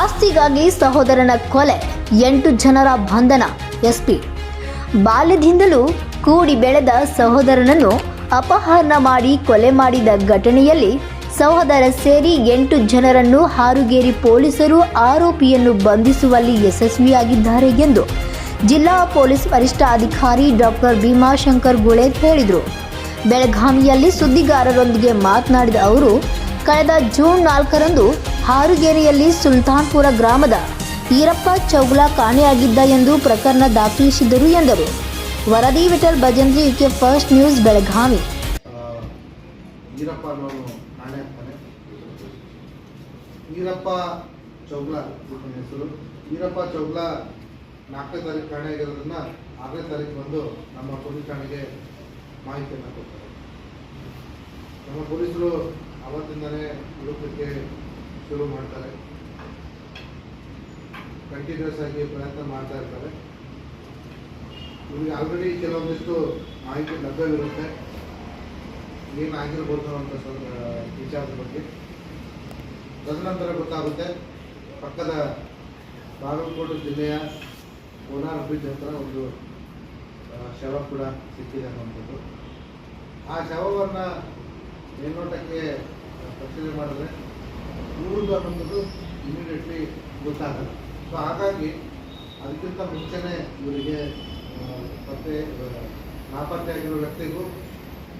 ಆಸ್ತಿಗಾಗಿ ಸಹೋದರನ ಕೊಲೆ, ಎಂಟು ಜನರ ಬಂಧನ, ಎಸ್ಪಿ. ಬಾಲ್ಯದಿಂದಲೂ ಕೂಡಿ ಬೆಳೆದ ಸಹೋದರನನ್ನು ಅಪಹರಣ ಮಾಡಿ ಕೊಲೆ ಮಾಡಿದ ಘಟನೆಯಲ್ಲಿ ಸಹೋದರ ಸೇರಿ ಎಂಟು ಜನರನ್ನು ಹಾರುಗೇರಿ ಪೊಲೀಸರು ಆರೋಪಿಯನ್ನು ಬಂಧಿಸುವಲ್ಲಿ ಯಶಸ್ವಿಯಾಗಿದ್ದಾರೆ ಎಂದು ಜಿಲ್ಲಾ ಪೊಲೀಸ್ ವರಿಷ್ಠಾಧಿಕಾರಿ ಡಾಕ್ಟರ್ ಭೀಮಾಶಂಕರ್ ಗುಳೆ ಹೇಳಿದರು. ಬೆಳಗಾವಿಯಲ್ಲಿ ಸುದ್ದಿಗಾರರೊಂದಿಗೆ ಮಾತನಾಡಿದ ಅವರು, ಕಳೆದ ಜೂನ್ ನಾಲ್ಕರಂದು ಹಾರುಗೇರಿಯಲ್ಲಿ ಸುಲ್ತಾನ್ಪುರ ಗ್ರಾಮದ ಈರಪ್ಪ ಚೌಗ್ಲಾ ಕಾಣೆಯಾಗಿದ್ದ ಎಂದು ಪ್ರಕರಣ ದಾಖಲಿಸಿದರು ಎಂದರು. ವರದಿ Vittal Bhajantri UK first news Belagavi. Irappa Chougla ಹೆಸರು. ಈರಪ್ಪ ಚೌಗ್ಲಾ ನಾಲ್ಕನೇ ತಾರೀಕು ಕಾಣೆ ಆಗಿರೋದನ್ನ ಆರನೇ ತಾರೀಕು ಬಂದು ನಮ್ಮ ಪೊಲೀಸ್ ಠಾಣೆಗೆ ಮಾಹಿತಿಯನ್ನು ಕೊಡ್ತಾರೆ. ನಮ್ಮ ಪೊಲೀಸರು ಅವತ್ತಿಂದಲೇ ಹುಡುಕಲಿಕ್ಕೆ ಶುರು ಮಾಡ್ತಾರೆ. ಕಂಟಿನ್ಯೂಸ್ ಆಗಿ ಪ್ರಯತ್ನ ಮಾಡ್ತಾ ಇರ್ತಾರೆ. ನಿಮಗೆ ಆಲ್ರೆಡಿ ಕೆಲವೊಂದಿಷ್ಟು ಮಾಹಿತಿ ಲಭ್ಯವಿರುತ್ತೆ. ಏನಾಗಿರ್ಬೋದು ಅಂತ ವಿಚಾರದ ಬಗ್ಗೆ. ತದನಂತರ ಗೊತ್ತಾಗುತ್ತೆ. ಪಕ್ಕದ ಬಾಗಲಕೋಟೆ ಜಿಲ್ಲೆಯ ಕೋಲಾರ ಬ್ರಿಡ್ಜ್ ಹತ್ರ ಒಂದು ಶವ ಕೂಡ ಸಿಕ್ಕಿದೆ ಅನ್ನುವಂಥದ್ದು. ಆ ಶವವನ್ನು ಮೇಲ್ನೋಟಕ್ಕೆ ಪರಿಶೀಲನೆ ಮಾಡಿದ್ರೆ ಇವ್ರದ್ದು ಅನ್ನೋದು ಇಮಿಡಿಯೇಟ್ಲಿ ಗೊತ್ತಾಗಲ್ಲ. ಸೊ ಹಾಗಾಗಿ ಅದಕ್ಕಿಂತ ಮುಂಚೆನೇ ಇವರಿಗೆ ಮತ್ತೆ ನಾಪತ್ತೆ ಆಗಿರೋ ವ್ಯಕ್ತಿಗೂ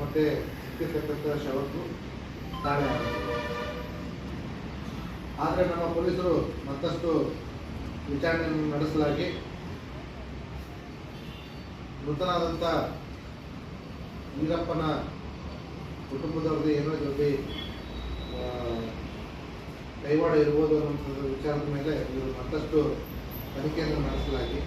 ಮತ್ತೆ ಸಿಕ್ಕಿರ್ತಕ್ಕಂಥ ಶವಕ್ಕೂ ತಾಳೆ ಆದರೆ ನಮ್ಮ ಪೊಲೀಸರು ಮತ್ತಷ್ಟು ವಿಚಾರಣೆಯನ್ನು ನಡೆಸಲಾಗಿ ಮೃತನಾದಂಥ ವೀರಪ್ಪನ ಕುಟುಂಬದವ್ರದ್ದು ಏನೋ ಜೊತೆ ಕೈವಾಡ ಇರ್ಬೋದು ಅನ್ನೋಂಥ ವಿಚಾರದ ಮೇಲೆ ಇವರು ಮತ್ತಷ್ಟು ತನಿಖೆಯನ್ನು ನಡೆಸಲಾಗಿ